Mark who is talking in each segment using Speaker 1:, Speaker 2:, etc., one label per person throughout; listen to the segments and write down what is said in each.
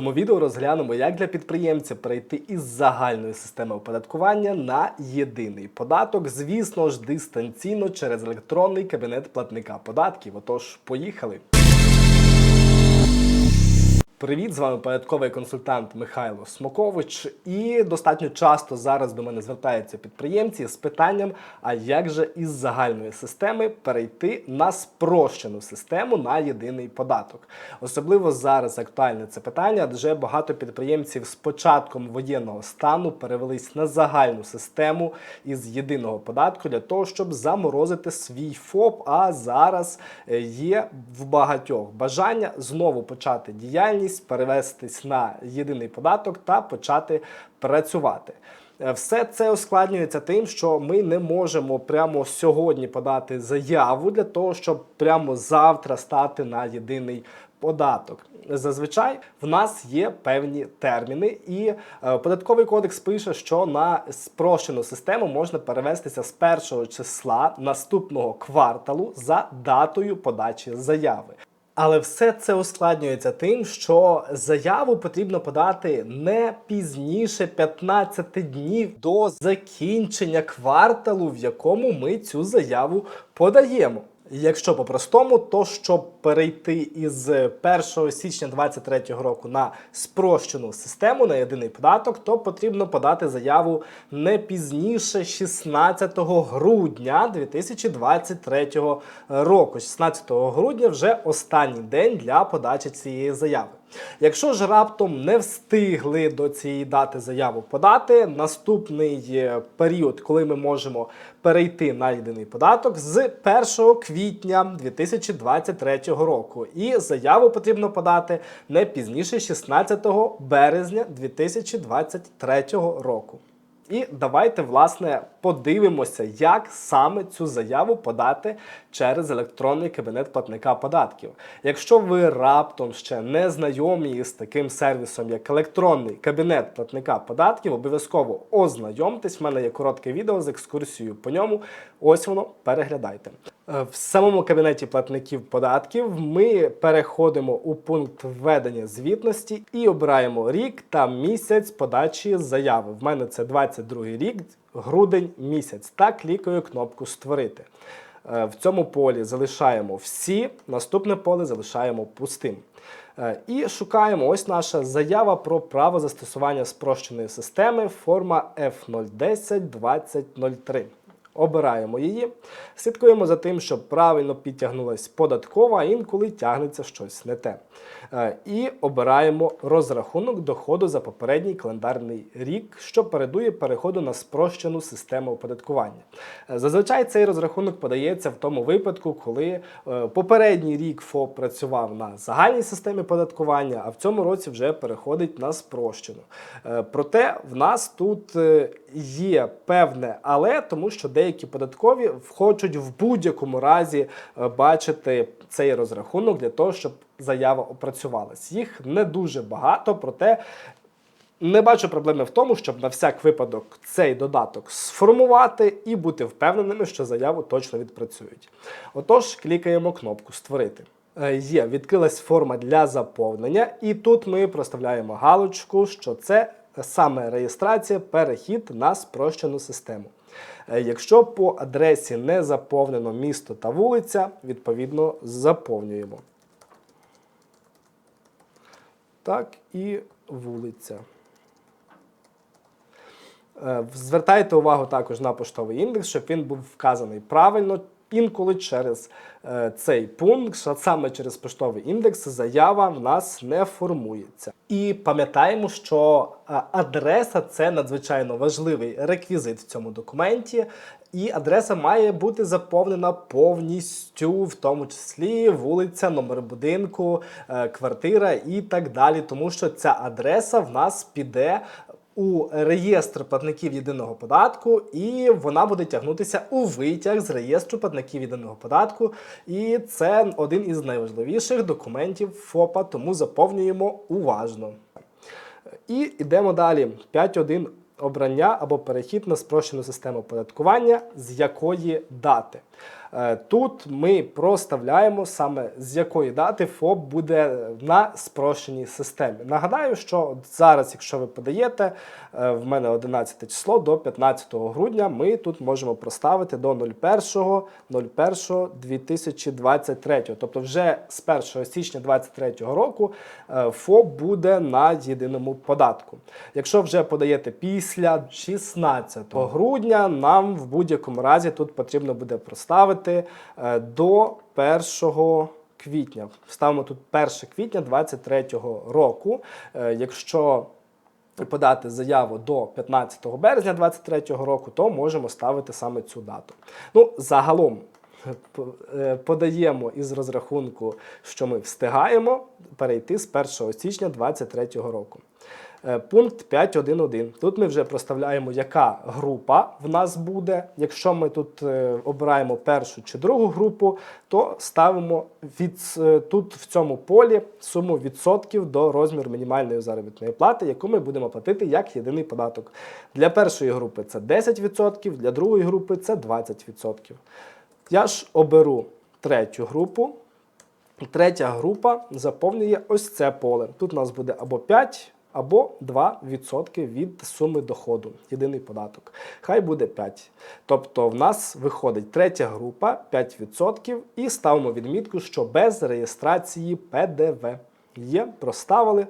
Speaker 1: цьому відео розглянемо, як для підприємця перейти із загальної системи оподаткування на єдиний податок, звісно ж, дистанційно через електронний кабінет платника податків. Отож, поїхали. Привіт, з вами податковий консультант Михайло Смокович. І достатньо часто зараз до мене звертаються підприємці з питанням: а як же із загальної системи перейти на спрощену систему на єдиний податок? Особливо зараз актуальне це питання, адже багато підприємців з початком воєнного стану перевелись на загальну систему із єдиного податку для того, щоб заморозити свій ФОП. А зараз е, є в багатьох бажання знову почати діяльність, перевестись на єдиний податок та почати працювати. Е, Все це ускладнюється тим, що ми не можемо прямо сьогодні подати заяву для того, щоб прямо завтра стати на єдиний податок. Зазвичай в нас є певні терміни, і е, податковий кодекс пише, що на спрощену систему можна перевестися з першого числа наступного кварталу за датою подачі заяви. Але все це ускладнюється тим, що заяву потрібно подати не пізніше 15 днів до закінчення кварталу, в якому ми цю заяву подаємо. Якщо по-простому, то щоб перейти із 1 січня 2023 року на спрощену систему на єдиний податок, то потрібно подати заяву не пізніше 16 грудня 2023 року. 16 грудня вже останній день для подачі цієї заяви. Якщо ж раптом не встигли до цієї дати заяву подати, наступний е, період, коли ми можемо перейти на єдиний податок, з 1 квітня 2023 року. І заяву потрібно подати не пізніше 16 березня 2023 року. І давайте, власне, подивимося, як саме цю заяву подати через електронний кабінет платника податків. Якщо ви раптом ще не знайомі із таким сервісом, як електронний кабінет платника податків, обов'язково ознайомтесь. У мене є коротке відео з екскурсією по ньому. Ось воно переглядайте. Е, В самому кабінеті платників податків ми переходимо у пункт введення звітності і обираємо рік та місяць подачі заяви. В мене це 22 рік, грудень місяць. Та клікаю кнопку Створити. Е, В цьому полі залишаємо всі, наступне поле залишаємо пустим. Е, І шукаємо ось наша заява про право застосування спрощеної системи, форма F010-2003. Обираємо її, слідкуємо за тим, щоб правильно підтягнулась податкова, інколи тягнеться щось не те. Е, І обираємо розрахунок доходу за попередній календарний рік, що передує переходу на спрощену систему оподаткування. Е, Зазвичай цей розрахунок подається в тому випадку, коли е, попередній рік ФОП працював на загальній системі податкування, а в цьому році вже переходить на спрощену. Проте в нас тут є певне але, тому що деякі податкові хочуть в будь-якому разі е, бачити цей розрахунок для того, щоб заява опрацювалась. Їх не дуже багато, проте не бачу проблеми в тому, щоб на всяк випадок цей додаток сформувати і бути впевненими, що заяву точно відпрацюють. Отож, клікаємо кнопку Створити. Е, Є, відкрилась форма для заповнення, і тут ми проставляємо галочку, що це саме реєстрація, перехід на спрощену систему. Е, Якщо по адресі не заповнено місто та вулиця, відповідно заповнюємо. Так, і вулиця. Е, Звертайте увагу також на поштовий індекс, щоб він був вказаний правильно. Інколи через е, цей пункт, саме через поштовий індекс, заява в нас не формується. І пам'ятаємо, що е, адреса це надзвичайно важливий реквізит в цьому документі, і адреса має бути заповнена повністю, в тому числі вулиця, номер будинку, е, квартира і так далі, тому що ця адреса в нас піде у реєстр платників єдиного податку, і вона буде тягнутися у витяг з реєстру платників єдиного податку. І це один із найважливіших документів ФОПа, тому заповнюємо уважно. І йдемо далі. 5.1 обрання або перехід на спрощену систему оподаткування, з якої дати. Е, Тут ми проставляємо саме з якої дати ФОП буде на спрощеній системі. Нагадаю, що зараз, якщо ви подаєте, е, в мене 11 число до 15 грудня, ми тут можемо проставити до 01.01.2023. Тобто вже з 1 січня 2023 року е, ФОП буде на єдиному податку. Якщо вже подаєте після 16 грудня, нам в будь-якому разі тут потрібно буде проставити е, до 1 квітня. Ставимо тут 1 квітня 2023 року. Е, Якщо подати заяву до 15 березня 2023 року, то можемо ставити саме цю дату. Ну, загалом е, подаємо із розрахунку, що ми встигаємо перейти з 1 січня 2023 року. Е, Пункт 5.1.1. Тут ми вже проставляємо, яка група в нас буде. Якщо ми тут е, обираємо першу чи другу групу, то ставимо від, е, тут в цьому полі суму відсотків до розміру мінімальної заробітної плати, яку ми будемо платити як єдиний податок. Для першої групи це 10%, для другої групи це 20%. Я ж оберу третю групу. Третя група заповнює ось це поле. Тут у нас буде або 5, або 2% від суми доходу. Єдиний податок. Хай буде 5. Тобто в нас виходить третя група 5% і ставимо відмітку, що без реєстрації ПДВ. Є, проставили.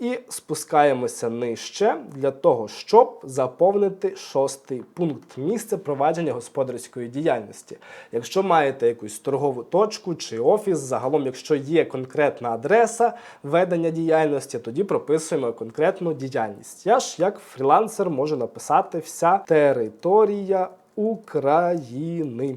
Speaker 1: І спускаємося нижче для того, щоб заповнити шостий пункт місце провадження господарської діяльності. Якщо маєте якусь торгову точку чи офіс, загалом, якщо є конкретна адреса ведення діяльності, тоді прописуємо конкретну діяльність. Я ж як фрілансер можу написати вся територія України.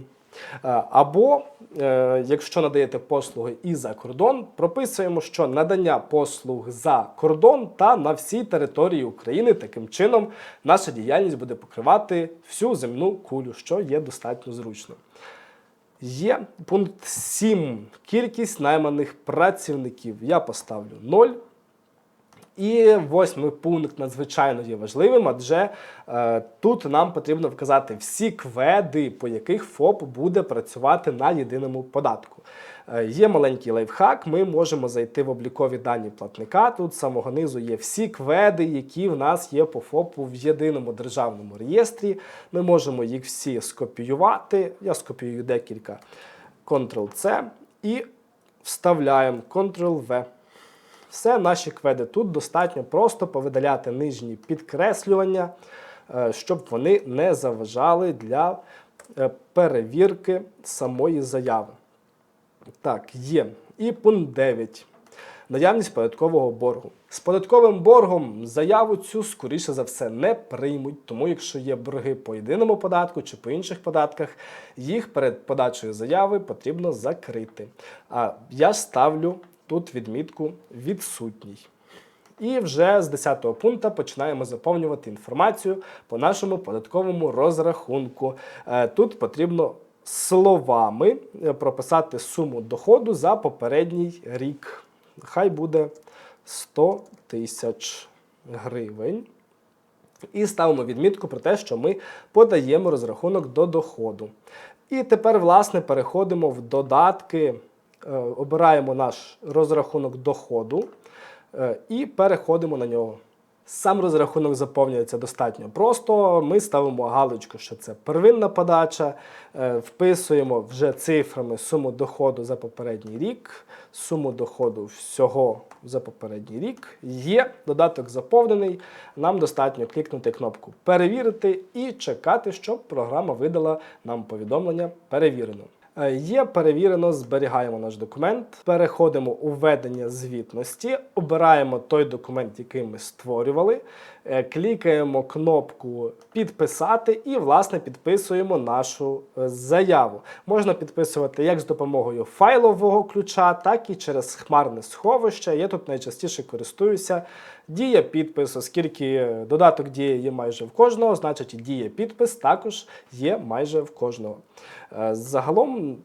Speaker 1: Е, Або, е, якщо надаєте послуги і за кордон, прописуємо, що надання послуг за кордон та на всій території України таким чином наша діяльність буде покривати всю земну кулю, що є достатньо зручно. Є пункт 7. Кількість найманих працівників. Я поставлю 0. І восьмий пункт надзвичайно є важливим, адже е, тут нам потрібно вказати всі кведи, по яких ФОП буде працювати на єдиному податку. Е, є маленький лайфхак. Ми можемо зайти в облікові дані платника. Тут з самого низу є всі кведи, які в нас є по ФОПу в єдиному державному реєстрі. Ми можемо їх всі скопіювати. Я скопіюю декілька Ctrl-C і вставляємо Ctrl-V. Все наші кведи. Тут достатньо просто повидаляти нижні підкреслювання, е, щоб вони не заважали для е, перевірки самої заяви. Так, є. І пункт 9. Наявність податкового боргу. З податковим боргом заяву цю, скоріше за все, не приймуть, тому якщо є борги по єдиному податку чи по інших податках, їх перед подачею заяви потрібно закрити. А я ставлю тут відмітку відсутній. І вже з 10 пункту починаємо заповнювати інформацію по нашому податковому розрахунку. Е, Тут потрібно словами е, прописати суму доходу за попередній рік. Хай буде 100 тисяч гривень. І ставимо відмітку про те, що ми подаємо розрахунок до доходу. І тепер, власне, переходимо в додатки, обираємо наш розрахунок доходу е, і переходимо на нього. Сам розрахунок заповнюється достатньо просто. Ми ставимо галочку, що це первинна подача, е, вписуємо вже цифрами суму доходу за попередній рік, суму доходу всього за попередній рік. Є додаток заповнений. Нам достатньо клікнути кнопку Перевірити і чекати, щоб програма видала нам повідомлення перевірено. Е, Є перевірено, зберігаємо наш документ, переходимо у ведення звітності, обираємо той документ, який ми створювали, клікаємо кнопку Підписати і, власне, підписуємо нашу е, заяву. Можна підписувати як з допомогою файлового ключа, так і через хмарне сховище. Я тут найчастіше користуюся. Дія підпис, оскільки додаток дія є майже в кожного, значить і дія підпис також є майже в кожного. Е, Загалом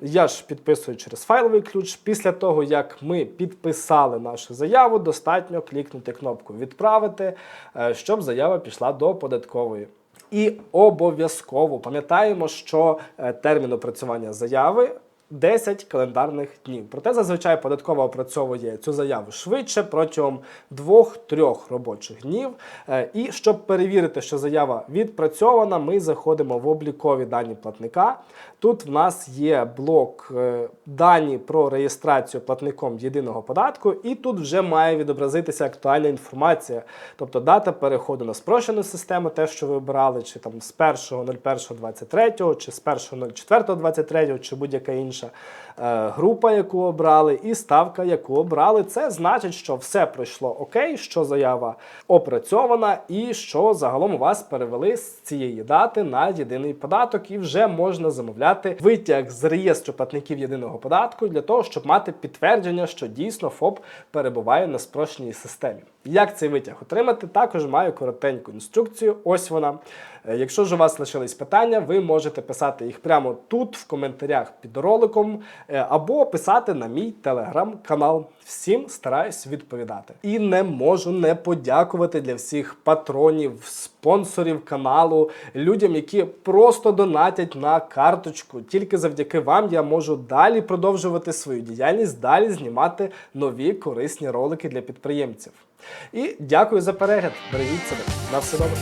Speaker 1: я ж підписую через файловий ключ. Після того, як ми підписали нашу заяву, достатньо клікнути кнопку Відправити, е, щоб заява пішла до податкової. І обов'язково пам'ятаємо, що е, термін опрацювання заяви 10 календарних днів. Проте зазвичай податкова опрацьовує цю заяву швидше протягом 2-3 робочих днів. Е, І щоб перевірити, що заява відпрацьована, ми заходимо в облікові дані платника. Тут в нас є блок е, дані про реєстрацію платником єдиного податку, і тут вже має відобразитися актуальна інформація, тобто дата переходу на спрощену систему, те, що ви обирали, чи там з 1.01.23, чи з 1.04.23, чи будь-яка інша е, група, яку обрали, і ставка, яку обрали. Це значить, що все пройшло окей, що заява опрацьована, і що загалом вас перевели з цієї дати на єдиний податок, і вже можна замовляти витяг з реєстру платників єдиного податку для того, щоб мати підтвердження, що дійсно ФОП перебуває на спрощеній системі. Як цей витяг отримати? Також маю коротеньку інструкцію. Ось вона. Е, Якщо ж у вас лишились питання, ви можете писати їх прямо тут, в коментарях під роликом, е, або писати на мій телеграм-канал. Всім стараюсь відповідати. І не можу не подякувати для всіх патронів, спонсорів каналу, людям, які просто донатять на карточку. Тільки завдяки вам я можу далі продовжувати свою діяльність, далі знімати нові корисні ролики для підприємців. І дякую за перегляд. Бережіть себе. На все добре.